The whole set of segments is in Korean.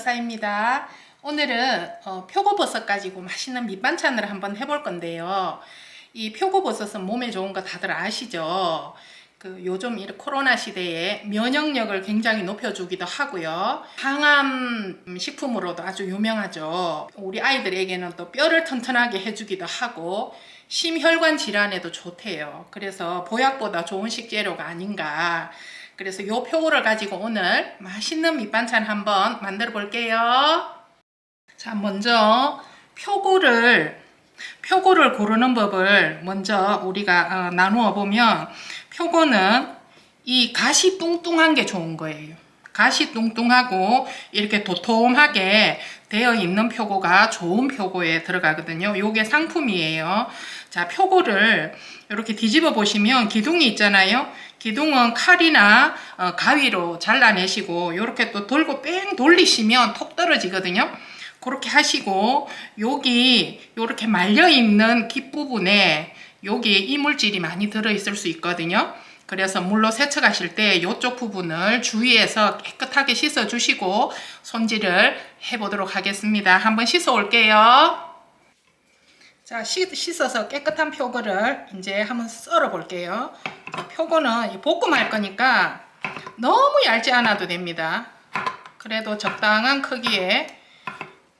여사입니다. 오늘은 어, 표고버섯 가지고 맛있는 밑반찬을 한번 해볼 건데요. 이 표고버섯은 몸에 좋은 거 다들 아시죠? 그 요즘 이 코로나 시대에 면역력을 굉장히 높여주기도 하고요. 항암 식품으로도 아주 유명하죠. 우리 아이들에게는 또 뼈를 튼튼하게 해주기도 하고 심혈관 질환에도 좋대요. 그래서 보약보다 좋은 식재료가 아닌가. 그래서 요 표고를 가지고 오늘 맛있는 밑반찬 한번 만들어 볼게요. 자, 먼저 표고를 표고를 고르는 법을 먼저 우리가 어, 나누어 보면 표고는 이 가시 뚱뚱한 게 좋은 거예요. 가시 뚱뚱하고 이렇게 도톰하게 되어 있는 표고가 좋은 표고에 들어가거든요. 요게 상품이에요. 자, 표고를 이렇게 뒤집어 보시면 기둥이 있잖아요. 기둥은 칼이나 어, 가위로 잘라내시고 이렇게 또 돌고 뺑 돌리시면 톡 떨어지거든요. 그렇게 하시고 여기 이렇게 말려 있는 깃 부분에 여기 이물질이 많이 들어 있을 수 있거든요. 그래서 물로 세척하실 때 이쪽 부분을 주위에서 깨끗하게 씻어 주시고 손질을 해 보도록 하겠습니다. 한번 씻어 올게요. 자, 씻, 씻어서 깨끗한 표고를 이제 한번 썰어 볼게요. 자, 표고는 볶음할 거니까 너무 얇지 않아도 됩니다. 그래도 적당한 크기의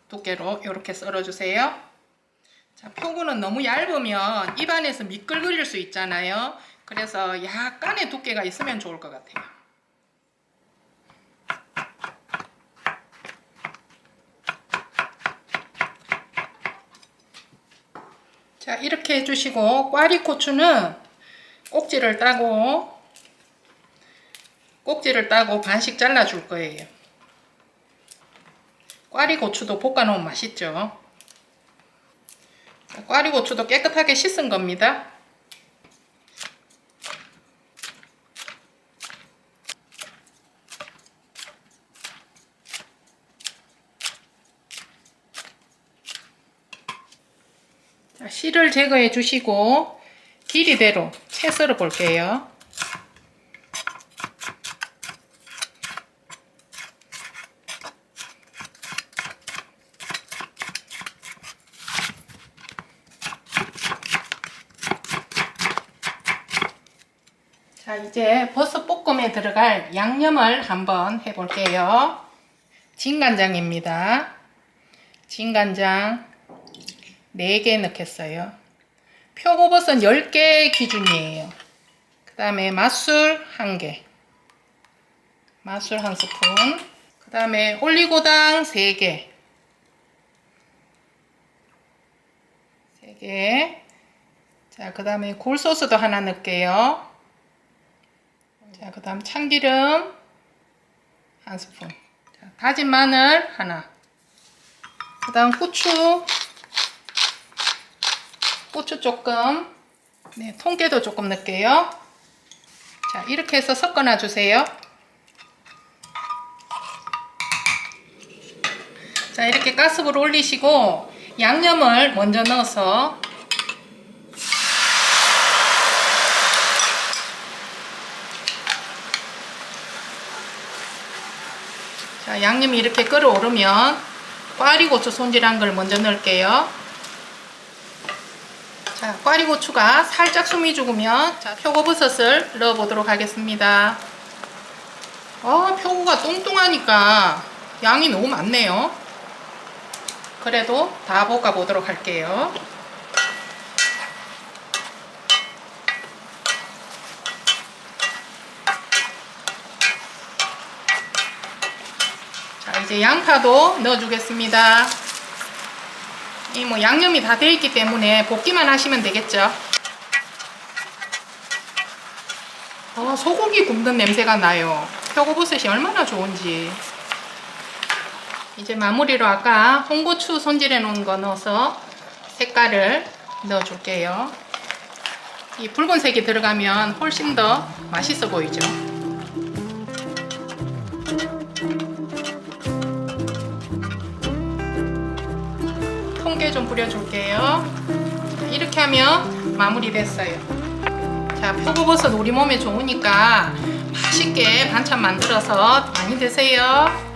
두께로 이렇게 썰어주세요. 자, 표고는 너무 얇으면 입안에서 미끌거릴 수 있잖아요. 그래서 약간의 두께가 있으면 좋을 것 같아요. 자, 이렇게 해주시고, 꽈리고추는 꼭지를 따고, 꼭지를 따고 반씩 잘라 줄 거예요. 꽈리고추도 볶아 놓으면 맛있죠. 자, 꽈리고추도 깨끗하게 씻은 겁니다. 자, 씨를 제거해 주시고 길이대로 채 썰어 볼게요. 자, 이제 버섯 볶음에 들어갈 양념을 한번 해볼게요. 진간장입니다. 진간장 4개 넣겠어요. 표고버섯 10개 기준이에요. 그 다음에 맛술 1개. 맛술 1스푼. 그 다음에 올리고당 3개. 3개. 자, 그 다음에 굴소스도 하나 넣을게요. 자, 그 다음 참기름 한 스푼. 자, 다진 마늘 하나. 그 다음 후추. 후추 조금. 네, 통깨도 조금 넣을게요. 자, 이렇게 해서 섞어놔 주세요. 자, 이렇게 가스불 올리시고 양념을 먼저 넣어서 자, 양념이 이렇게 끓어오르면 꽈리고추 손질한 걸 먼저 넣을게요. 자, 꽈리고추가 살짝 숨이 죽으면 자, 표고버섯을 넣어보도록 하겠습니다. 아, 표고가 뚱뚱하니까 양이 너무 많네요. 그래도 다 볶아보도록 할게요. 자, 이제 양파도 넣어주겠습니다. 이 뭐 양념이 다 되어 있기 때문에 볶기만 하시면 되겠죠. 어, 소고기 굽는 냄새가 나요. 표고버섯이 얼마나 좋은지. 이제 마무리로 아까 홍고추 손질해 놓은 거 넣어서 색깔을 넣어 줄게요. 이 붉은색이 들어가면 훨씬 더 맛있어 보이죠. 통깨 좀 뿌려줄게요. 이렇게 하면 마무리 됐어요. 자, 표고버섯 우리 몸에 좋으니까 맛있게 반찬 만들어서 많이 드세요.